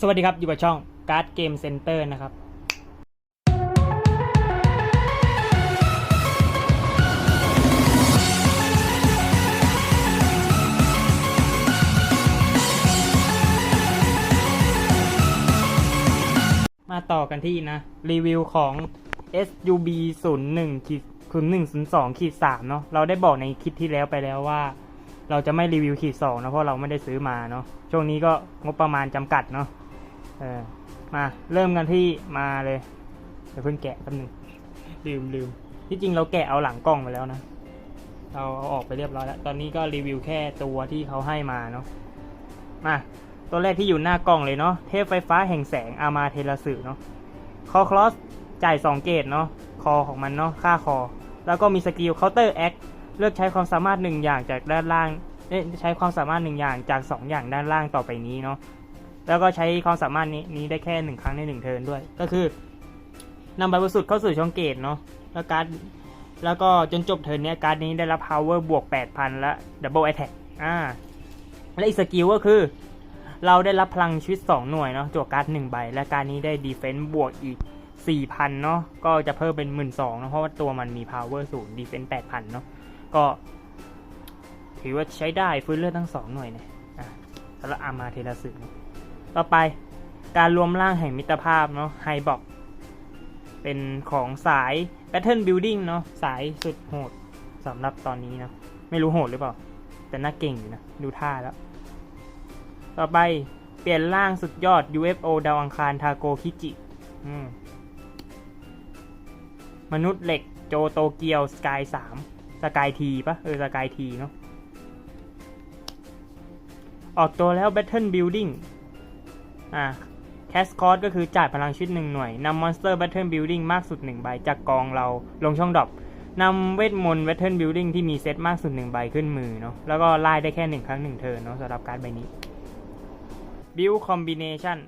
สวัสดีครับ อยู่กับช่อง Card Game Center นะครับ มาต่อกันที่นะ รีวิวของ SUB 0 1ขีด0 1 0 2ขีด3เนาะเราได้บอกในคลิปที่แล้วไปแล้วว่า เราจะไม่รีวิวขีด2นะเพราะเราไม่ได้ซื้อมาเนาะช่วงนี้ก็งบประมาณจำกัดเนาะ เออมาเริ่มกันที่มาเลยเดี๋ยวเพิ่งแกะแป๊บนึงลืมลืมที่จริงเราแกะเอาหลังกล้องไปแล้วนะ เราเอาออกไปเรียบร้อยแล้ว ตอนนี้ก็รีวิวแค่ตัวที่เขาให้มาเนาะมาตัวแรกที่อยู่หน้ากล่องเลยเนาะเทพไฟฟ้าแห่งแสงอามาเทลสึเนาะคอคลอสจ่าย 2 เกตเนาะคอของมันเนาะค่าคอ แล้วก็มีสกิลเคาน์เตอร์แอคเลือกใช้ความสามารถหนึ่งอย่างจากด้านล่างเอ๊ะใช้ความสามารถหนึ่งอย่างจาก 2 อย่างด้านล่างต่อไปนี้เนาะ แล้วก็ใช้ความสามารถนี้นี้ได้แค่หนึ่งครั้งในหนึ่งเทิร์นด้วย ก็คือนำใบบริสุทธิ์เข้าสู่ช่องเกตเนาะแล้วการดแล้วก็จนจบเทิร์นเนี้ยการ์ดนี้ได้รับ power บวก 8,000 และ double attack อ่า และอีกสกิลก็คือ เราได้รับพลังชีวิต 2 หน่วยเนาะจั่วการ์ด1ใบ และการนี้ได้ดีเฟน s ์บวกอีก 4,000 เนาะก็จะเพิ่มเป็น 12,000เนอะเพราะว่าตัวมันมี power สูงดีเฟน s ์8,000 เนาะก็ ถือว่าใช้ได้ฟื้นเลือดทั้ง 2 หน่วยเนี่ยอะแล้วอามาเทราสึเนะ ต่อไปการรวมร่างแห่งมิตรภาพเนาะไฮบอกเป็นของสาย Battle Building เนาะสายสุดโหดสำหรับตอนนี้เนาะไม่รู้โหดหรือเปล่า แต่น่าเก่งอยู่นะ ดูท่าแล้ว ต่อไปเปลี่ยนร่างสุดยอด UFO ดาวอังคารทาโกคิจิมมนุษย์เหล็กโจโตเกียวสกายสามสกายทีปะเออสกายทีเนาะออกตัวแล้ว Battle Building อ่าแคสคอร์สก็คือจ่ายพลังชีวิตหนึ่งหน่วยนำมอนสเตอร์ Battle Building มากสุดหนึ่งใบจากกองเราลงช่องดรอปนำเวทมนต์ Battle Building ที่มีเซตมากสุดหนึ่งใบขึ้นมือเนาะแล้วก็ไล่ได้แค่หนึ่งครั้งหนึ่งเทิร์นเนาะสำหรับการดใบนี้ Build Combination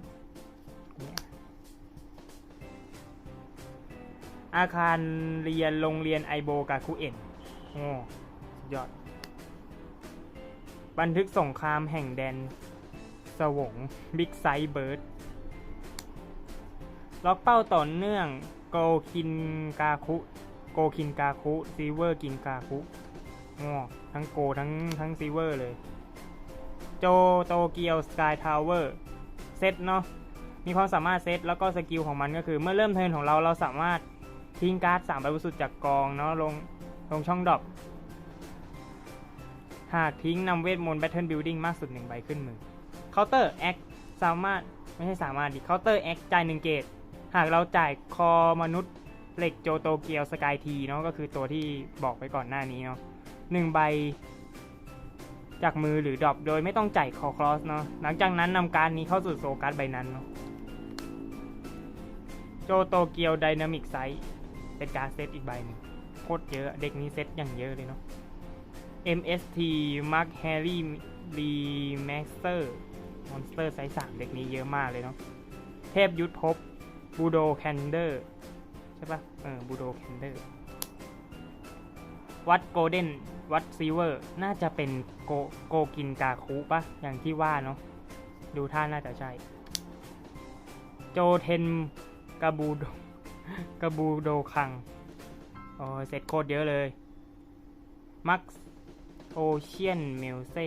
อาคารเรียนโรงเรียนไอโบกาคุเอ็นโอ้ยอด บันทึกสงครามแห่งแดน สวงบิ๊กไซเบิร์ดล็อกเป้าต่อเนื่องโกคินกาคุ โกคินกาคุซีเวอร์กินกาคุโอ้ทั้งโกทั้งทั้งซีเวอร์เลย โจโตเกียวสกายทาวเวอร์เซตเนาะมีความสามารถเซตแล้วก็สกิลของมันก็คือ เมื่อเริ่มเทิร์นของเราเราสามารถทิ้งการ์ดสามใบบริสุทธิ์จากกองเนาะลงลงช่องดรอปหากทิ้งนำเวทมนต์ Battle Building มากสุดหนึ่งใบขึ้นมือ เคาน์เตอร์แอคสามารถไม่ใช่สามารถดิเคาน์เตอร์แอคจ่ายหนึ่งเกต หากเราจ่ายคอมนุษย์เหล็กโจโตเกียวสกายทีเนาะก็คือตัวที่บอกไปก่อนหน้านี้เนาะหนึ่งใบ จากมือหรือดรอปโดยไม่ต้องจ่ายคอคลอสเนาะหลังจากนั้นนำการนี้เข้าสู่โซการ์ดใบนั้นเนาะโจโตเกียวไดนามิกไซส์เป็นการเซตอีกใบหนึงโคตรเยอะเด็กนี้เซตอย่างเยอะเลยเนาะ MST Mark Harry Remaster มอนสเตอร์ไซส์สามเด็กนี้เยอะมากเลยเนาะเทพยุทธภพบูโดแคนเดอร์ใช่ปะเออบูโดแคนเดอร์วัดโกลเด้นวัดซีเวอร์ น่าจะเป็นโกโกกินกาคุปะอย่างที่ว่าเนาะดูท่าน่าจะใช่ โจเทนกาบูโดกาบูโดคังโอ้ยเสร็จโคตรเยอะเลย มักโอเชียนเมลเซ่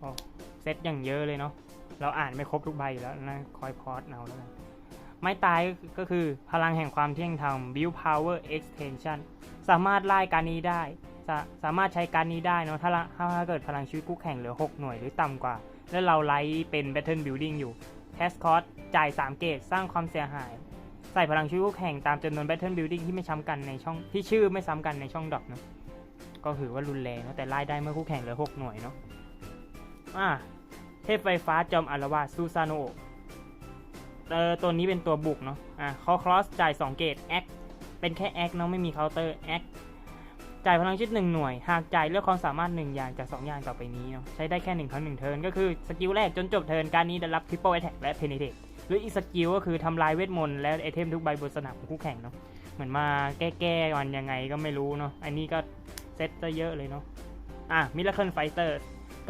โอ้เซตอย่างเยอะเลยเนาะเราอ่านไม่ครบทุกใบอยู่แล้วนะคอยพอดเอาแล้วกันไม่ตายก็คือพลังแห่งความเที่ยงธรรม Build Power Extension สามารถไล่การนี้ได้สาสามารถใช้การนี้ได้เนาะถ้าถ้าเกิดพลังชีวิตคู่แข่งเหลือ 6 หน่วยหรือต่ำกว่า แล้วเราไล่เป็น Battle Building อยู่ Test Cost จ่าย 3 เกตสร้างความเสียหาย ใส่พลังชีวิตคู่แข่งตามจำนวน Battle Building ที่ไม่ซ้ำกันในช่องที่ชื่อไม่ซ้ำกันในช่องดรอปเนาะก็ถือว่ารุนแรงเนะแต่ไล่ได้เมื่อคู่แข่งเหลือ 6 หน่วยเนาะ อ่าเทพไฟฟ้าจอมอารวาสซูซาโนเออตัวนี้เป็นตัวบุกเนาะอะคอคลอสจ่าย2เกตแอคเป็นแค่แอคเนาะไม่มีเคาน์เตอร์แอคจ่ายพลังชีวิตหนึ่งหน่วย หากจ่ายเลือกความสามารถหนึ่งอย่างจาก 2 อย่างต่อไปนี้เนาะใช้ได้แค่หนึ่งครั้งหนึ่งเทิร์นก็คือสกิลแรกจนจบเทิร์นการนี้ได้รับ Triple Attack และ Penetrate หรืออีกสกิลก็คือทำลายเวทมนต์และไอเทมทุกใบบนสนามของคู่แข่งเนาะเหมือนมาแก้ๆมันยังไงก็ไม่รู้เนาะอันนี้ก็เซตจะเยอะเลยเนาะอะ Miracle Fighter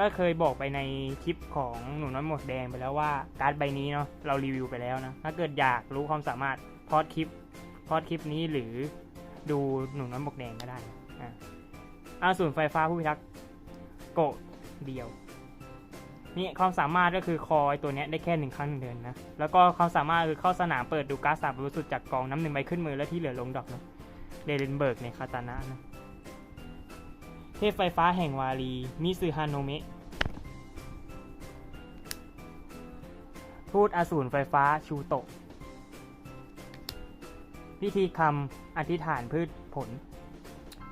ก็เคยบอกไปในคลิปของหนูน้อยหมวกแดงไปแล้วว่าการ์ดใบนี้เนาะเรารีวิวไปแล้วนะ ถ้าเกิดอยากรู้ความสามารถพอดคลิปพอดคลิปนี้หรือดูหนูน้อยหมวกแดงก็ได้อะอาสูรไฟฟ้าผู้พิทักษ์โกะเดียวนี่ความสามารถก็คือคอยตัวนี้ได้แค่หนึ่งครั้งหนึ่งเดือนนะ แล้วก็ความสามารถคือเข้าสนามเปิดดูการ์ดสามบริสุทธิ์จากกองน้ำหนึ่งใบขึ้นมือแล้วที่เหลือลงดอกเนาะเดเรนเบิร์กในคาตานะนะ เทพไฟฟ้าแห่งวารีมิซึฮานโนเมะพูดอสูรไฟฟ้าชูโตะพิธีคำอธิษฐานพืชผล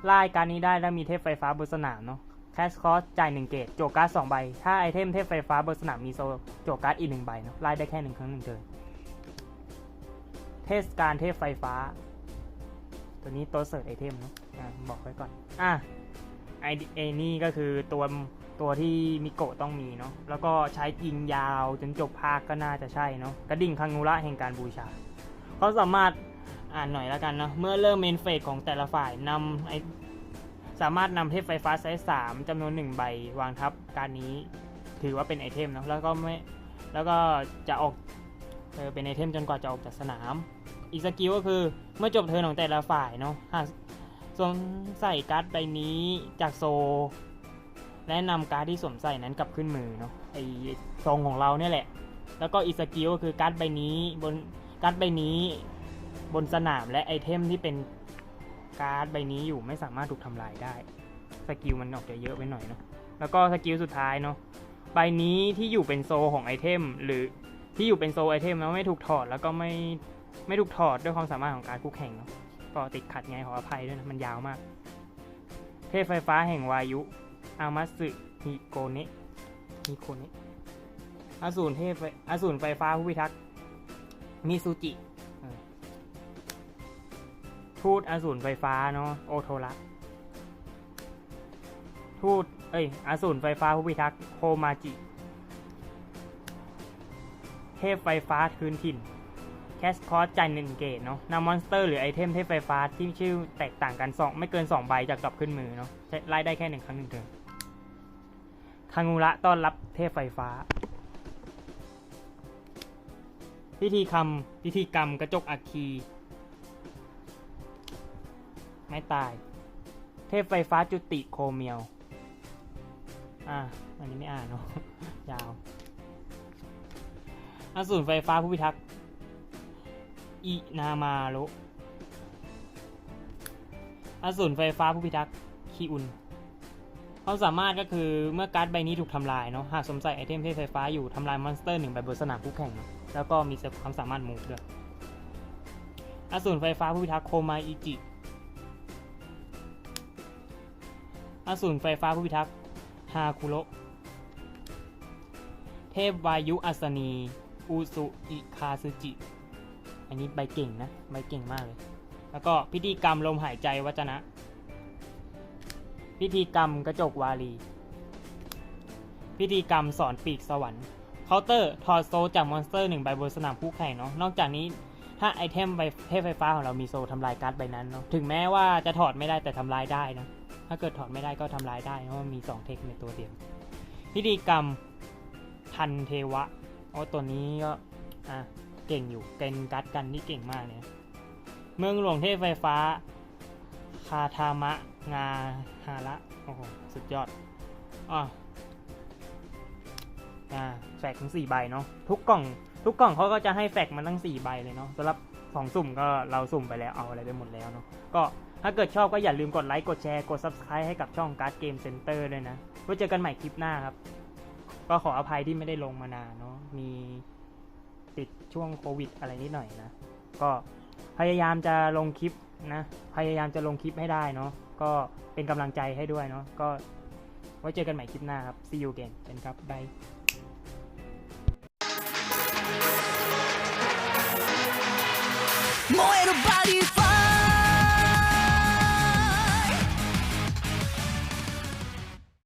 ไล่การนี้ได้แล้วมีเทพไฟฟ้าบนสนามเนาะแคสคอสจ่ายหนึ่งเกตโจกการ์ดสองใบ ถ้าไอเทมเทพไฟฟ้าบนสนามมีโซโจกการ์ดอีกหนึ่งใบเนาะไล่ได้แค่หนึ่งครั้งหนึ่งเทินเทศกาลเทพไฟฟ้า ตัวนี้ตัวเสิร์ชไอเทมเนาะอะบอกไว้ก่อน อะ ไอไอนี่ก็คือตัวตัวที่มิโกะต้องมีเนาะแล้วก็ใช้ยิงยาวจนจบภาคก็น่าจะใช่เนาะกระดิ่งคังงูระแห่งการบูชาเขาสามารถอ่านหน่อยแล้วกันเนาะเมื่อเริ่มเมนเฟสของแต่ละฝ่ายนำไอสามารถนำเทพไฟฟ้าไซส์สามจำนวนหนึ่งใบวางทับการนี้ถือว่าเป็นไอเทมเนาะแล้วก็ไม่แล้วก็จะออกเออเป็นไอเทมจนกว่าจะออกจากสนาม อีกสกิลก็คือเมื่อจบเทิร์นของแต่ละฝ่ายเนาะหาก สวมใส่การ์ดใบนี้จากโซ และนำการ์ดที่สวมใส่นั้นกลับขึ้นมือเนาะไอทรงของเราเนี่ยแหละ แล้วก็อีสกิลก็คือการ์ดใบนี้บนการ์ดใบนี้ บนสนามและไอเทมที่เป็นการ์ดใบนี้อยู่ไม่สามารถถูกทำลายได้สกิลมันออกจะเยอะไปหน่อยเนาะแล้วก็สกิลสุดท้ายเนาะใบนี้ที่อยู่เป็นโซของไอเทม หรือที่อยู่เป็นโซไอเทมแล้วไม่ถูกถอดแล้วก็ไม่ไม่ถูกถอดด้วยความสามารถของการคู่แข่งเนาะ ก็ติดขัดไงขออภัยด้วยนะ มันยาวมาก เทพไฟฟ้าแห่งวายุ อามัสึฮิโกเนะฮิโกเนะอสูรเทพอสูรไฟฟ้าผู้พิทักษ์มิซูจิทูตอสูรไฟฟ้าเนาะโอโทระทูตเอ้ยอสูรไฟฟ้าผู้พิทักษ์โคมาจิ เทพไฟฟ้าพื้นถิ่น แคสคอร์สจ่ายหนึ่งเกตเนาะนำมอนสเตอร์หรือไอเทมเทพไฟฟ้าที่ชื่อแตกต่างกันสองไม่เกิน 2 ใบจากกลับขึ้นมือเนาะใช้ไล่ได้แค่หนึ่งครั้งหนึ่งเทิร์นคางูระต้อนรับเทพไฟฟ้า พิธีคำพิธีกรรมกระจกอัคคี ไม่ตาย เทพไฟฟ้าจุติโคเมียว อะอันนี้ไม่อ่านเนาะยาวอสูรไฟฟ้าผู้พิทักษ์ อินามาโรอสูรไฟฟ้าผู้พิทักษ์คีอุนความสามารถก็คือเมื่อการ์ดใบนี้ถูกทำลายเนาะหากสวมใส่ไอเทมเทพไฟฟ้าอยู่ทำลายมอนสเตอร์หนึ่งใบบนสนามคู่แข่ง แล้วก็มีความสามารถมูฟด้วยอสูรไฟฟ้าผู้พิทักษ์โคมาอิจิอสูรไฟฟ้าผู้พิทักษ์ฮาคุโรเทพวายุอัศนีอุสุอิคาซึจิ อันนี้ใบเก่งนะ ใบเก่งมากเลย แล้วก็พิธีกรรมลมหายใจวัจนะ พิธีกรรมกระจกวาลีพิธีกรรมสอนปีกสวรรค์เคาน์เตอร์ถอดโซจากมอนสเตอร์หนึ่งใบบนสนามคู่แข่งเนาะ นอกจากนี้ถ้าไอเทมใบเทพไฟฟ้าของเรามีโซทำลายการ์ดใบนั้นเนาะ ถึงแม้ว่าจะถอดไม่ได้แต่ทำลายได้นะ ถ้าเกิดถอดไม่ได้ก็ทำลายได้เพราะมันมี2เทคในตัวเดียว พิธีกรรมทันเทวะโอ้ตัวนี้ก็อะ เก่งอยู่เป็นกัดกันที่เก่งมากเนี่ยเมืองหลวงเทพไฟฟ้า คาทามะงาฮาระโอ้โหสุดยอดอะอ่าแฟกทั้งสี่ใบเนาะทุกกล่อง ทุกกล่องเขาก็จะให้แฟกมันทั้งสี่ใบเลยเนาะสำหรับของสุ่มก็เราสุ่มไปแล้วเอาอะไรไปหมดแล้วเนาะก็ถ้าเกิดชอบก็อย่าลืมกดไลค์กดแชร์กด Subscribe ให้กับช่องการ์ดเกมเซ็นเตอร์ด้วยนะไว้เจอกันใหม่คลิปหน้าครับ ก็ขออภัยที่ไม่ได้ลงมานานเนาะมี ช่วงโควิดอะไรนิดหน่อยนะ ก็พยายามจะลงคลิปนะ พยายามจะลงคลิปให้ได้เนาะ ก็เป็นกำลังใจให้ด้วยเนาะ ก็ไว้เจอกันใหม่คลิปหน้าครับ see you again เป็นครับ บาย 燃えるバディ